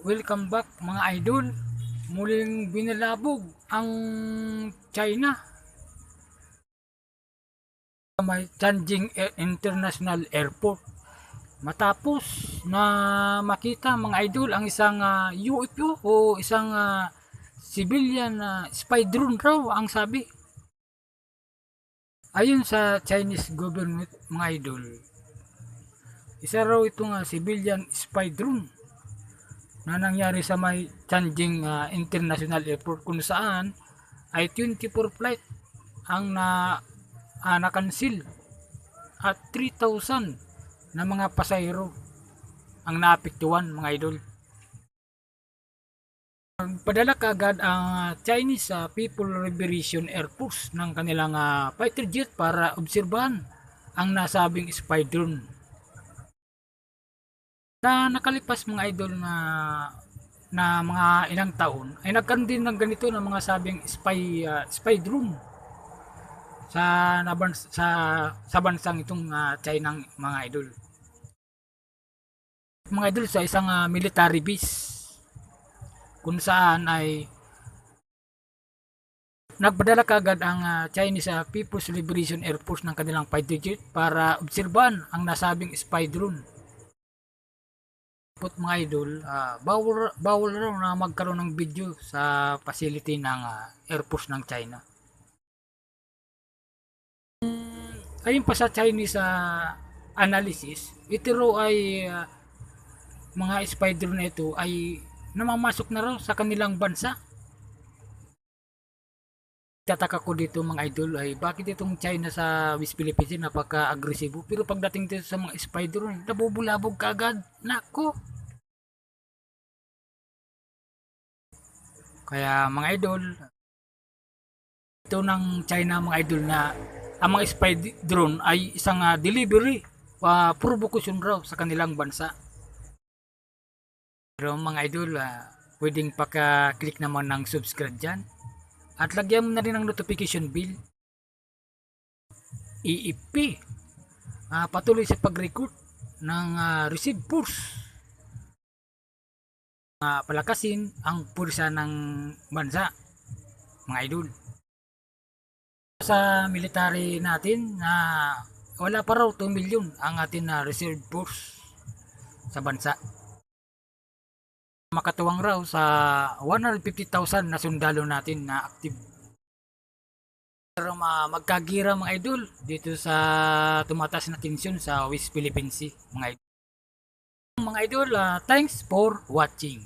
welcome back mga idol. Muling binalabog ang China. May Tianjin International Airport. Matapos na makita mga idol ang isang ah, UFO o isang ah, civilian na spy drone raw ang sabi. Ayon sa Chinese government mga idol, isa raw itong ah, civilian spy drone na nangyari sa may Tianjin ah, International Airport kung saan ay 24 flight ang na uh, nakansil at 3,000 na mga pasahero ang naapektuhan mga idol. Padala kaagad ang ah, Chinese ah, People Liberation Air Force ng kanilang ah, fighter jet para obserbahan ang nasabing spy drone na nakalipas mga idol na na mga ilang taon ay nagkaroon din ng ganito ng mga sabing spy ah, spy drone sa naban sa sa bansang itong ah, China mga idol. Mga idol sa isang ah, military base kung saan ay nagpadala kagad ang ah, Chinese ah, People's Liberation Air Force ng kanilang fighter jet para obserbahan ang nasabing spy drone put mga idol, ah, bawal, bawal raw na magkaroon ng video sa facility ng ah, Air Force ng China. Mm, Ayon pa sa Chinese ah, analysis, ito raw ay ah, mga spider na ito ay namamasok na raw sa kanilang bansa. Tataka ko dito mga idol ay bakit itong China sa West Philippines napaka-agresibo pero pagdating dito sa mga spider nabubulabog kaagad. Nako! Kaya mga idol, ito ng China mga idol na ang mga spy drone ay isang ah, delivery uh, provocation raw sa kanilang bansa. Pero mga idol, ah, pwedeng paka-click naman ng subscribe dyan. At lagyan mo na rin ng notification bell. EEP. Ah, patuloy sa pag-recruit ng ah, receive force uh, palakasin ang pursa ng bansa mga idol sa military natin na wala pa raw 2 milyon ang atin na reserve force sa bansa makatuwang raw sa 150,000 na sundalo natin na active pero ma magkagira mga idol dito sa tumataas na tensyon sa West Philippine Sea mga idol mga idol, ah, thanks for watching.